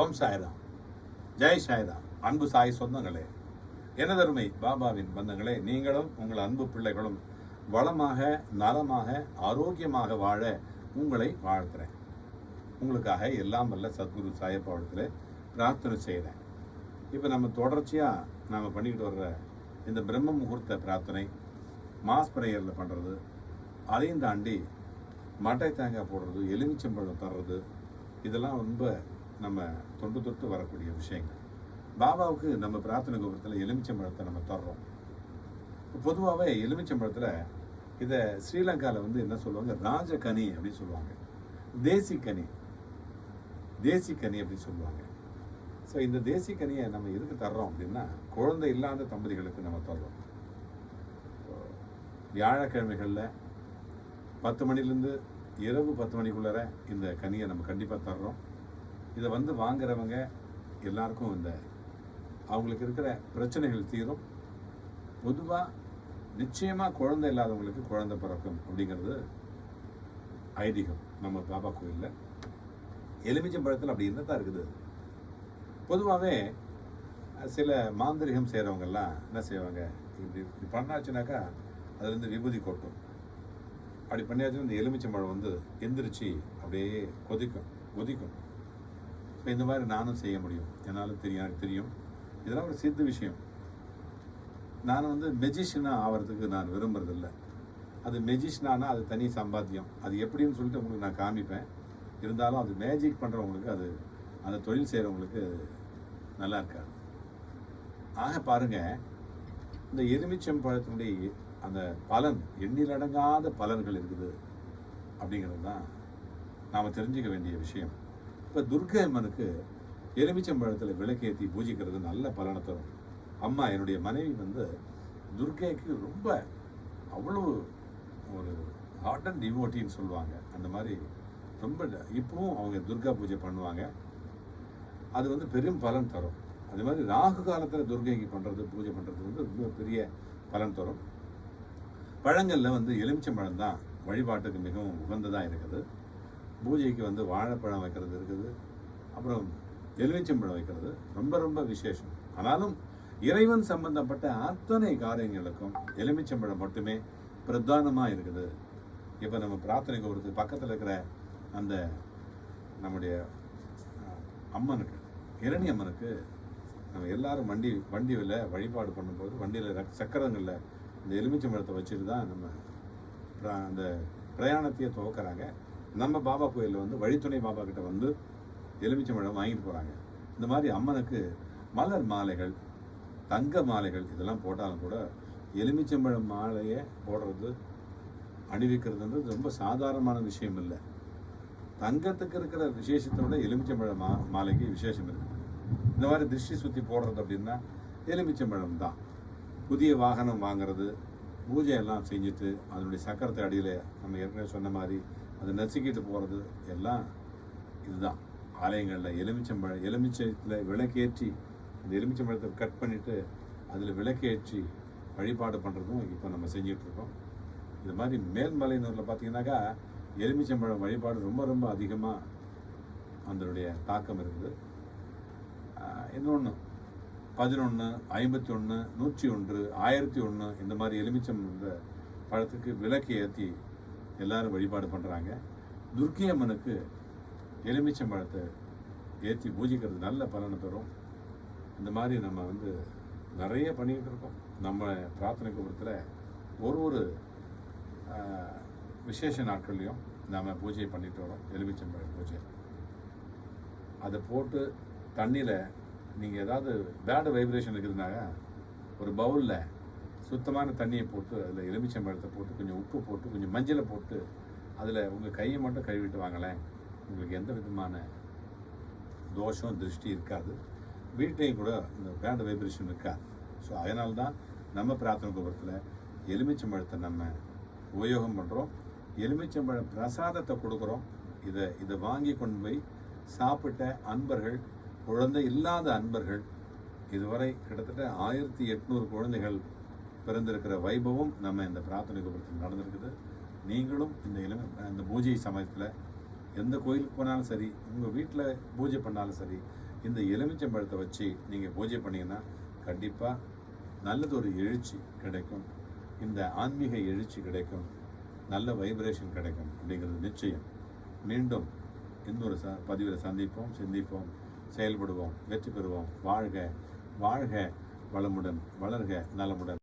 ஓம் சாய்ராம். ஜெய் சாய்ராம். அன்பு சாய் சொந்தங்களே எனதருமை பாபாவின் பந்தங்களே நீங்களும் உங்கள் அன்பு பிள்ளைகளும் வளமாக நலமாக ஆரோக்கியமாக வாழ உங்களை வாழ்த்துறேன். உங்களுக்காக எல்லாம் வல்ல சத்குரு சாயப்பாவளத்தில் பிரார்த்தனை செய்கிறேன் இப்போ நம்ம தொடர்ச்சியாக நாம் பண்ணிக்கிட்டு வர்ற இந்த பிரம்ம முகூர்த்த பிரார்த்தனை மாஸ் பிரேயரில் பண்ணுறது அதையும் தாண்டி மட்டை தேங்காய் போடுறது எலுமிச்சம்பழம் தர்றது இதெல்லாம் ரொம்ப நம்ம தொண்டு தொட்டு வரக்கூடிய விஷயங்கள். பாபாவுக்கு நம்ம பிரார்த்தனை கோபுரத்தில் எலுமிச்சம்பழத்தை நம்ம தர்றோம். பொதுவாகவே எலுமிச்சம்பழத்தில் இதை ஸ்ரீலங்காவில் வந்து என்ன சொல்லுவாங்க? ராஜகனி அப்படின்னு சொல்லுவாங்க. தேசிக்கனி தேசிக்கனி அப்படின்னு சொல்லுவாங்க. ஸோ இந்த தேசிக்கனியை நம்ம எதுக்கு தர்றோம் அப்படின்னா குழந்தை இல்லாத தம்பதிகளுக்கு நம்ம தர்றோம். வியாழக்கிழமைகளில் பத்து மணிலேருந்து இரவு பத்து மணிக்குள்ளார இந்த கனியை நம்ம கண்டிப்பாக தர்றோம். இதை வந்து வாங்குறவங்க எல்லாருக்கும் இந்த அவங்களுக்கு இருக்கிற பிரச்சனைகள் தீரும். பொதுவாக நிச்சயமாக குழந்தை இல்லாதவங்களுக்கு குழந்தை பிறக்கும் அப்படிங்கிறது ஐதீகம். நம்ம பாபா கோயிலில் எலுமிச்சம்பழத்தில் அப்படி என்னத்தான் இருக்குது. பொதுவாகவே சில மாந்திரிகம் செய்கிறவங்கெல்லாம் என்ன செய்வாங்க? இப்படி இப்படி பண்ணாச்சுனாக்கா அதுலேருந்து விபூதி கொட்டும். அப்படி பண்ணியாச்சுன்னா இந்த எலுமிச்சம்பழம் வந்து எந்திரிச்சு அப்படியே கொதிக்கும் கொதிக்கும். இப்போ இந்த மாதிரி நானும் செய்ய முடியும். என்னால் தெரியும் எனக்கு தெரியும். இதெல்லாம் ஒரு சித்த விஷயம். நான் வந்து மெஜிஷியனாக ஆகிறதுக்கு நான் விரும்புறதில்ல. அது மெஜிஷியனானா அது தனி சம்பாத்தியம். அது எப்படின்னு சொல்லிட்டு உங்களுக்கு நான் காமிப்பேன். இருந்தாலும் அது மேஜிக் பண்ணுறவங்களுக்கு அது அந்த தொழில் செய்கிறவங்களுக்கு நல்லா இருக்காது. ஆக பாருங்கள் இந்த எலுமிச்சம் பழத்தினுடைய அந்த பலன் எண்ணிலடங்காத பலன்கள் இருக்குது. அப்படிங்கிறது தான் நாம் தெரிஞ்சுக்க வேண்டிய விஷயம். இப்போ துர்க்கை அம்மனுக்கு எலுமிச்சம்பழத்தில் விளக்கேற்றி பூஜிக்கிறது நல்ல பலனை தரும். அம்மா என்னுடைய மனைவி வந்து துர்க்கைக்கு ரொம்ப அவ்வளோ ஒரு ஹார்ட் அண்ட் டிவோட்டின்னு சொல்லுவாங்க. அந்த மாதிரி ரொம்ப இப்பவும் அவங்க துர்கா பூஜை பண்ணுவாங்க. அது வந்து பெரும் பலன் தரும். அது மாதிரி ராகு காலத்தில் துர்கைக்கு பண்ணுறது பூஜை பண்ணுறது வந்து ரொம்ப பெரிய பலன் தரும். பழங்களில் வந்து எலுமிச்சம்பழம் தான் வழிபாட்டுக்கு மிகவும் உகந்ததாக இருக்குது. பூஜைக்கு வந்து வாழைப்பழம் வைக்கிறது இருக்குது. அப்புறம் எலுமிச்சம்பழம் வைக்கிறது. ரொம்ப ரொம்ப விசேஷம். ஆனாலும் இறைவன் சம்பந்தப்பட்ட அத்தனை காரியங்களுக்கும் எலுமிச்சம்பழம் மட்டுமே பிரதானமாக இருக்குது. இப்போ நம்ம பிரார்த்தனை கோபுரத்துக்கு பக்கத்தில் இருக்கிற அந்த நம்முடைய அம்மனுக்கு இரணி அம்மனுக்கு நம்ம எல்லாரும் வண்டி வண்டியில் வழிபாடு பண்ணும்போது வண்டியில் சக்கரங்களில் இந்த எலுமிச்சம்பழத்தை வச்சுட்டு தான் நம்ம அந்த பிரயாணத்தையே துவக்கிறாங்க. நம்ம பாபா கோயிலில் வந்து வழித்துணை பாபா கிட்ட வந்து எலுமிச்சம்பழம் வாங்கிட்டு போகிறாங்க இந்த மாதிரி அம்மனுக்கு மலர் மாலைகள் தங்க மாலைகள் இதெல்லாம் போட்டாலும் கூட எலுமிச்சம்பழம் மாலையை போடுறது அணிவிக்கிறதுன்றது ரொம்ப சாதாரணமான விஷயம் இல்லை. தங்கத்துக்கு இருக்கிற விசேஷத்தை விட எலுமிச்சம்பழம் மா மாலைக்கு விசேஷம் இருக்குது இந்த மாதிரி திருஷ்டி சுற்றி போடுறது அப்படின்னா எலுமிச்சம்பழம் தான். புதிய வாகனம் வாங்குறது பூஜை எல்லாம் செஞ்சுட்டு அதனுடைய சக்கரத்தை அடியில் நம்ம ஏற்கனவே சொன்ன மாதிரி அது நசுக்கிட்டு போகிறது எல்லாம் இதுதான். ஆலயங்களில் எலுமிச்சம்பழம் எலுமிச்சத்தில் விளக்கேற்றி அந்த எலுமிச்சம்பழத்தை கட் பண்ணிவிட்டு அதில் விளக்கேற்றி வழிபாடு பண்ணுறதும் இப்போ நம்ம செஞ்சிகிட்ருக்கோம் இது மாதிரி மேல்மலையினூரில் பார்த்தீங்கன்னாக்கா எலுமிச்சம்பழம் வழிபாடு ரொம்ப ரொம்ப அதிகமாக அதனுடைய தாக்கம் இருக்குது. இன்னொன்று பதினொன்று ஐம்பத்தி ஒன்று நூற்றி ஒன்று ஆயிரத்தி ஒன்று இந்த மாதிரி எலுமிச்சம் பழத்துக்கு விளக்கு ஏற்றி எல்லாரும் வழிபாடு பண்ணுறாங்க துர்க்கி அம்மனுக்கு எலுமிச்சம் பழத்தை ஏற்றி பூஜிக்கிறது நல்ல பலனை தரும். இந்த மாதிரி நம்ம வந்து நிறைய பண்ணிக்கிட்டு இருக்கோம். நம்ம பிரார்த்தனை கூடத்தில் ஒரு ஒரு விசேஷ நாட்கள்லையும் நாம் பூஜை பண்ணிட்டு வரோம். எலுமிச்சம்பழ பூஜை. அதை போட்டு தண்ணியில் நீங்கள் ஏதாவது பேடு வைப்ரேஷன் இருக்குதுனாக்கா ஒரு பவுலில் சுத்தமான தண்ணியை போட்டு அதில் எலுமிச்சம்பழத்தை போட்டு கொஞ்சம் உப்பு போட்டு கொஞ்சம் மஞ்சளை போட்டு அதில் உங்கள் கையை மட்டும் கழுவிட்டு வாங்களேன். உங்களுக்கு எந்த விதமான தோஷம் திருஷ்டி இருக்காது. வீட்டையும் கூட இந்த பேண்ட் வைப்ரேஷன் இருக்காது ஸோ அதனால தான் நம்ம பிரார்த்தனை கோபுரத்தில் எலுமிச்சம்பழத்தை நம்ம உபயோகம் பண்ணுறோம் எலுமிச்சம்பழ பிரசாதத்தை கொடுக்குறோம். இதை இதை வாங்கி கொண்டு போய் சாப்பிட்ட அன்பர்கள் குழந்தை இல்லாத அன்பர்கள் இதுவரை கிட்டத்தட்ட ஆயிரத்தி எட்நூறு குழந்தைகள் பிறந்திருக்கிற வைபவம் நம்ம இந்த பிரார்த்தனை கோபுரத்தில் நடந்திருக்குது. நீங்களும் இந்த இளம் இந்த பூஜை சமயத்தில் எந்த கோயிலுக்கு போனாலும் சரி உங்கள் வீட்டில் பூஜை பண்ணாலும் சரி இந்த எலுமிச்சம்பழத்தை வச்சு நீங்கள் பூஜை பண்ணிங்கன்னா கண்டிப்பாக நல்லது ஒரு எழுச்சி கிடைக்கும். இந்த ஆன்மீக எழுச்சி கிடைக்கும். நல்ல வைப்ரேஷன் கிடைக்கும் அப்படிங்கிறது நிச்சயம். மீண்டும் இன்னொரு ச பதிவில் சந்திப்போம் சிந்திப்போம் செயல்படுவோம் வெற்றி பெறுவோம். வாழ்க வாழ்க வளமுடன் வளர்க நலமுடன்.